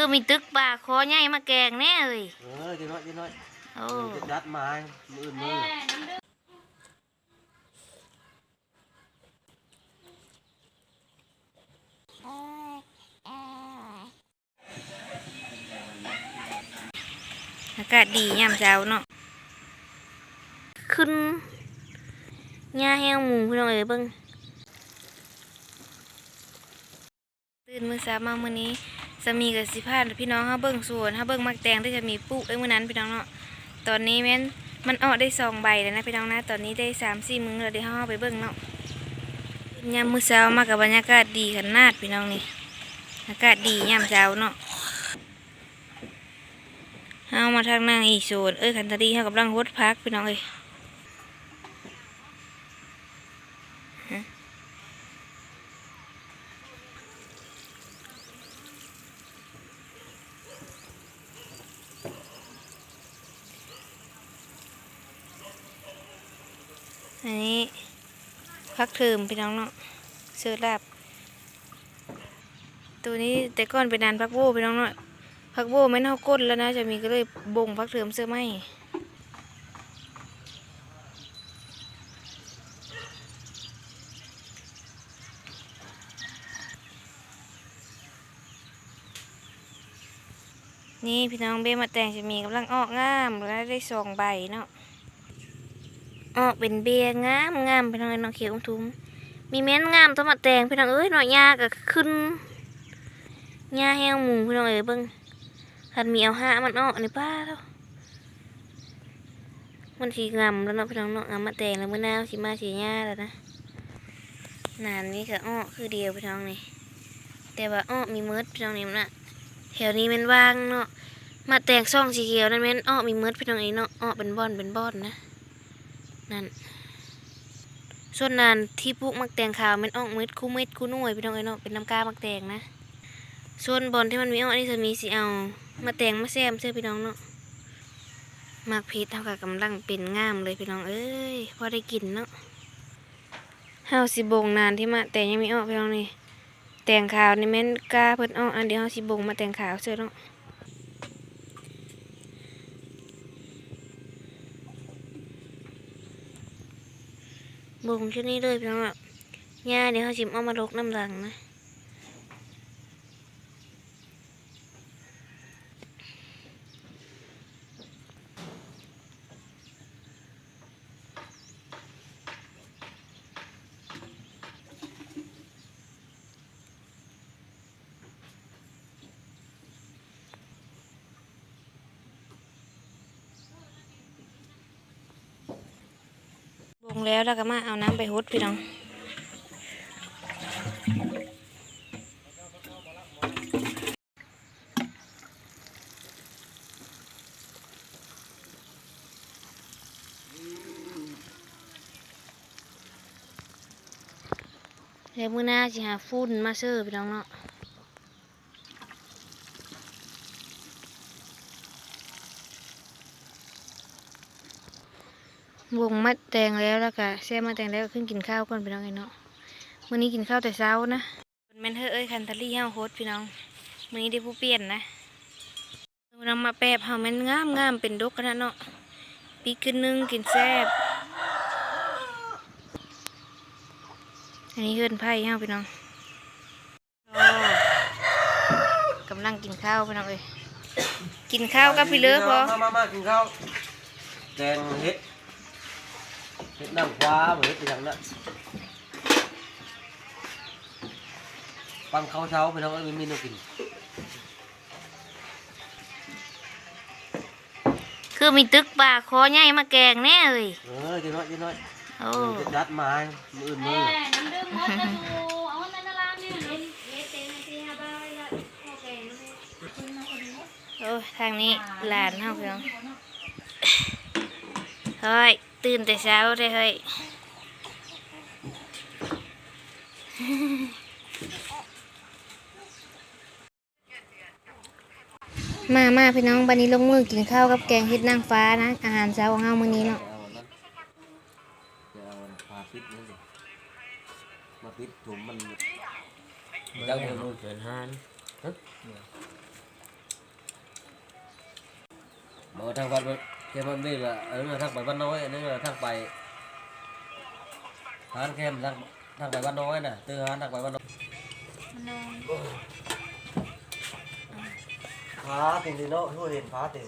คือมีตึกป่าคอใหญ่มาแกงแน่เลยเออเจะน้อยเจะน้อยโอ้จะยัดไม้มืออื่นมืออากาศดียามเช้าเนาะขึ้นหญ้าแห้วหมูพี่น้องเอ๋ยเบิ่งตื่นมื้อเช้ามามื้อนี้ จะมีกับสิพาพี่น้องเฮาเบิ่งส่วนเฮาเบิ่งมักแตงที่จะมีปลูกไอ้มื้อนั้นพี่น้องเนาะตอนนี้แม่นมันออกได้สองใบแล้วนะพี่น้องนะตอนนี้ได้สามสี่มื้อแล้วเดี๋ยวเฮาเอไปเบิ่งเนาะยามมื้อเช้ามากับบรรยากาศดีขนาดพี่น้องนี่อากาศดียามเช้าเนาะเฮามาทางนางอีกโซนเอ้ยคันตาดีเฮากำลังฮดพักพี่น้องเอ้ย อันนี้พักเทิมพี่น้องเนาะเสื้อลาบ ตัวนี้แต่ก่อนเป็นนานพักโบพี่น้องเนาะผักโบไม่เท่าก้นแล้วนะจะมีก็เลยบ่งพักเถิมเสื้อไหมนี่พี่น้องเบ้มาแต่งจะมีกำลังออกงามแล้วได้สองใบเนาะ ออกเป็นเบียงามงามพี่น้องเอ้ยน้องเขียวอมทุมมีเม้นงามตัวมาแตงพี่น้องเอ้ยหน่อยยาก็ขึ้นหญ้าแห้วหมูพี่น้องเอ้ยเบิ่งคันมีเอาห้ามันออกในป้าแล้วมันสีงำแล้วเนาะพี่น้องเนาะงำมาแตงแล้วมื่อหนาสีมาสีหญ้าแล้วนะนานนี้ก็อ้อคือเดียวพี่น้องนี่แต่ว่าอ้อมีเมิดพี่น้องนี่มันนะแถวนี้มันว่างเนาะมาแตงซ่องสีเขียวนั่นแม่นอ้อมีเมิดพี่น้องนี่เนาะอ้อเป็นบอนเป็นบอนนะ นั่นส่วนนานที่ปลูกมักแตงขาวมันอ้อเม็ดคู่ม็ดคู่หน่วยพี่น้องไอ้เนาะเป็นน้ำกามักแตงนะส่วนบอลที่มันมีอ้อนี่จะมีสีเอา มาแตงมาแซมเสื้อพี่น้องเนาะมากพีชเท่ากับกำลังเป็นงามเลยพี่น้องเอ้ยพอได้กินเนาะเฮาสิบงนานที่มาแต่งยังไม่ออกพี่น้องนี่แต่งขาวนี่แม่นก้าเพิ่นออกอันเดียวเฮาสิบงมาแต่งขาวเสื้อเนาะ บงชุดนี้เลยพี่น้องอะหญ้าเดี๋ยวเขาสิเอามาลกน้ำหลังนะ บงแล้วแล้วก็มาเอาน้ำไปฮดพี่น้องเดี๋ยวมื้อหน้าสิหาฟุ้นมาเสิร์พี่น้องเนาะ วงมัดแตงแล้วแล้วก็แซ่มาแตงแล้วก็ขึ้นกินข้าวก่อนพี่น้องไอ้เนาะมื้อนี้กินข้าวแต่เช้านะแม่นเฮ้อเอ้ยคันทารี่เฮาโฮดพี่น้องมื้อนี้ได้ผู้เปลี่ยนนะนำมาแปบเฮาแม่นงามงามเป็นดกขนาดเนาะปีขึ้นนึงกินแซ่บอันนี้เฮือนไผ่เฮาพี่น้องโอ้กำลังกินข้าวพี่น้องเอ้ยกินข้าวกับพี่เลือพอมามามากินข้าวแกงเห็ด เห็ดนางฟ้าเหมือนเห็ดอย่างนั้นปังข้าวเช้าไปน้องเอ้ยมีเมนูกินคือมีตึกป่าคอใหญ่มาแกงแน่เลย เออเจะน้อยเจะน้อยโอ้จะยัดไม้มืออื่นมือน้ำดื่มมดแล้วดูเอามันในร้านเนี่ยเล่นเล่นเต้นที่ฮาบ้าละโอเคนะโอ้ยทางนี้หลานเฮาเพียงเฮ้ย ตื่นแต่เช้าเลยเฮ้ยมามาพี่น้องบันนี้ลงมือกินข้าวกับแกงเฮ็ดนางฟ้านะ อาหารเช้าของเฮามื้อนี้เนาะเอาอันนั้นจะเอาพาปิดนี่สิมาปิดถุงมันจังมือเกินห้านบอกว่าทางวัดแค่มันนี่ละอันนี้ทางไปบ้านน้อยอันนี้ทางไปหานแคมทางทางไปบ้านน้อยน่ะตื้อหานทางไปบ้านน้อยมันนอนฟ้าติงดี เนาะทั่วเห็นฟ้าติง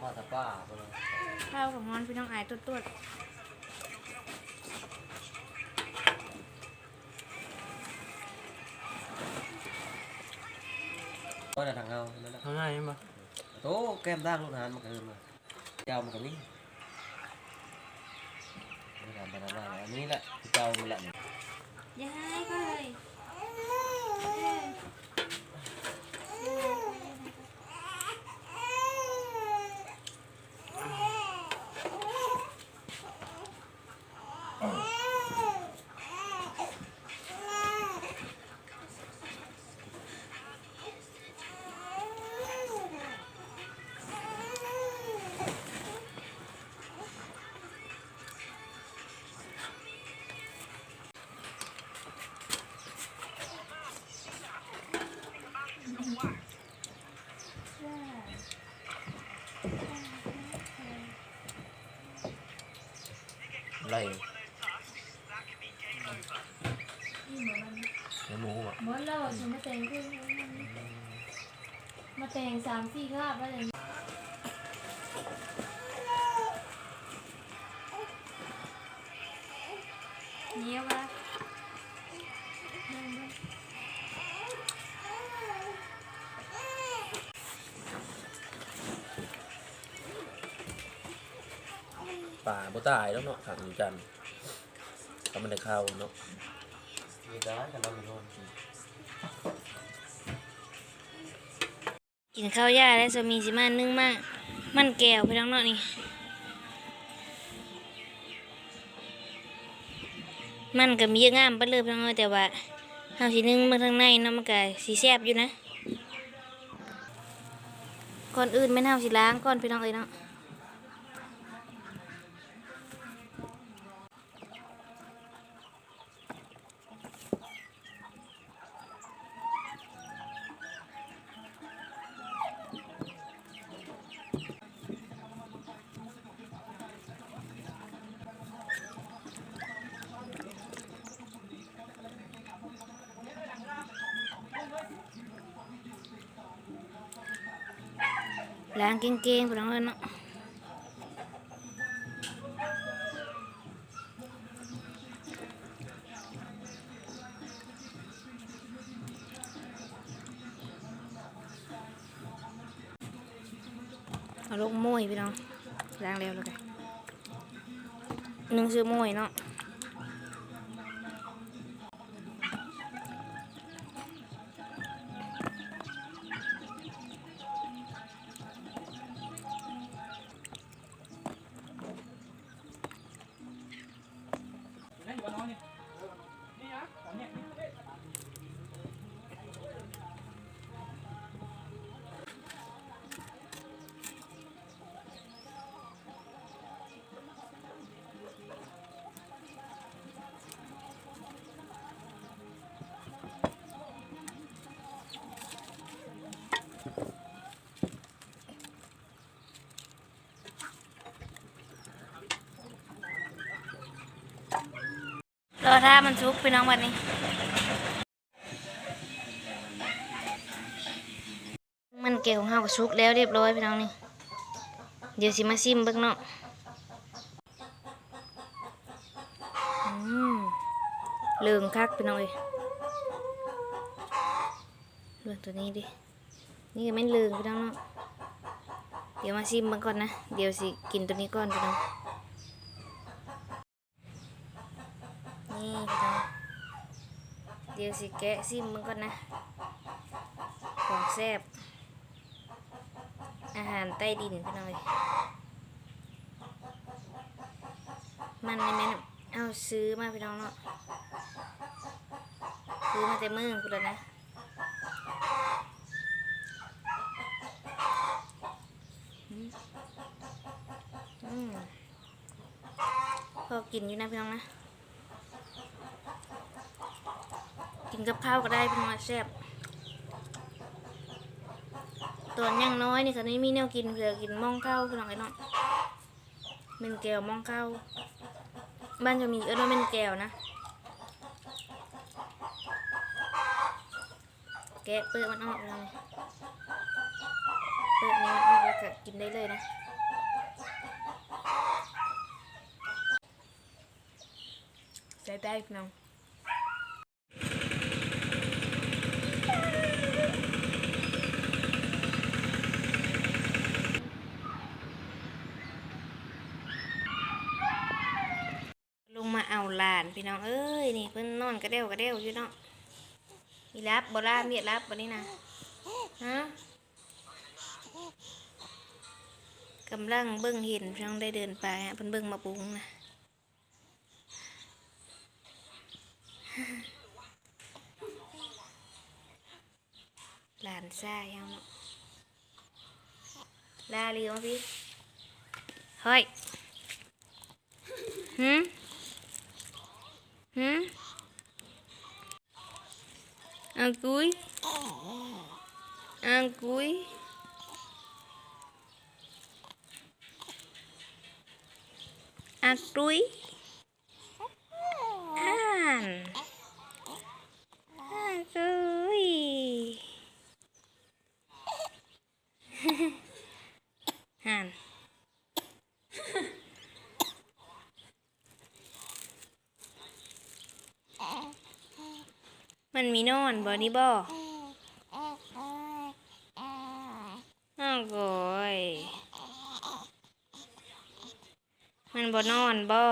มาแต่ป้าไปเลยข้าวของนอนพี่น้องอายตัวตัวก็แต่ทางเฮานั่นแหละทำง่ายมั้ยโตแก้มด้างลูกหานมัน เอินมาเจ้ามันก็มีไม่ทำไปทำมาอันนี้แหละเจ้ามันแหละย้ายก็เลยไรเนื้อหมูอะ หมดแล้วฉันมาแต่งขึ้นมาแต่งสามสี่ราบแล้วเลย ป่าบ่ตายแล้วเนาะถังอยู่จันทร์เขามันได้เข้าเนาะมีร้านกันแล้วมีโน่นกินข้าวยาแล้วจะมีสิมานึ่งมาก มันแก้วพี่น้องเนาะนี่ มันก็มีเยอะงามไปเลยพี่น้องเอ้ยแต่ว่าเฮาสินึ่งมาทางในเนาะมันก็สิแซ่บอยู่นะก่อนอื่นแม่นเฮาสิล้างก่อนพี่น้องเอ้ยเนาะ ล้างเก่งๆพี่น้องเอ้ยเนาะเอ รอถ้ามันสุกพี่น้องวันนี้ มันเกี่ยวของเฮาก็สุกแล้วเรียบร้อยพี่น้องนี่ เดี๋ยวสิมาซิมเบิ่งเนาะอืมเลืองคักพี่น้องเอ้ยเลืองตัวนี้ดิ นี่ก็แม่นเลืองพี่น้องเนาะ เดี๋ยวมาซิมเบิ่งก่อนนะ เดี๋ยวสิกินตัวนี้ก่อนพี่น้อง นี่พี่น้องเดี๋ยวสิแกะซิมเบิ่งก่อนนะ ของแซ่บอาหารใต้ดินพี่น้องเอ้ยมันในแม่นเอาซื้อมาพี่น้องเนาะซื้อมาแต่เมืองกูแล้วนะอืมพอกินอยู่นะพี่น้องนะ กินกับข้าวก็ได้พี่น้องแซ่บตอนยังน้อยนี่ค่ะนี่มีแนวกินเผื่อกินหมองข้าวพี่น้องไอ้น้องเมนแก้วหมองข้าวบ้านจะมีเออว่าเมนแก้วนะแกะเปลือกมันออกเลยเปลือกนี้มันออกแล้วก็กินได้เลยนะใส่ได้พี่น้องลงมาเอาหลา น้องเอ้ยนี่เพิ่นนอนกระเด้วกระเด้วอยู่เนาะมีรับบ่ลาเมียรับบ่นี่นะฮะกำลังเบิ่งเห็นพี่องได้เดินไปฮะเพิ่นเบิ่งมาปรุงนะหลานซ่ายังเนาะลาเรียวพี่เฮ้ยหืม หืมอังกุยอังกุยอังกุยอ่านอังกุย ห่าน มันมีนอนบ่นี่บ่อ้าวโกยมันบ่นอนบ่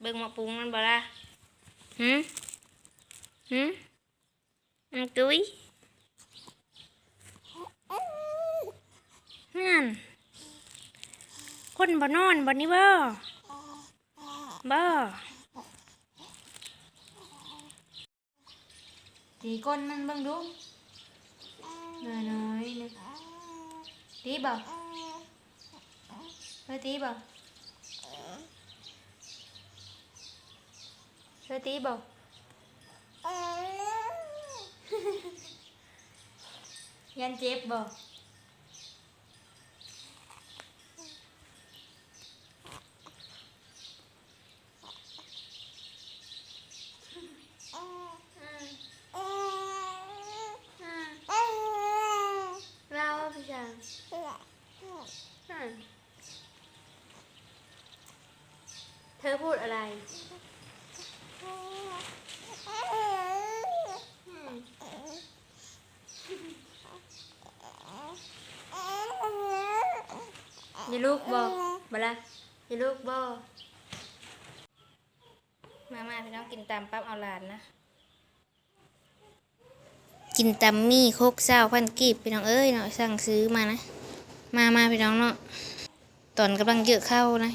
เบิ่งมาปรุงมันบ่ล่ะหืมหืมอังตุ้ยนั่นค นบ่นอนบ่นี่บ่บ่ตีก้นมันเบิ่งดูน้อยน้อยๆนึงตีบ่เฮ้ยตีบ่เฮ้ยตีบ่ยันเจ็บบ่เราพี่จังเธอพูดอะไร ยลูกบอบละยลูกบอมามาพี่น้องกินตามปั๊บเอาหลานนะ กินตามี่โคกเศร้าพันกีบพี่น้องเอ้ยเนาะสั่งซื้อมานะ มามาพี่น้องเนาะตอนกำลังเยอะเข้านะ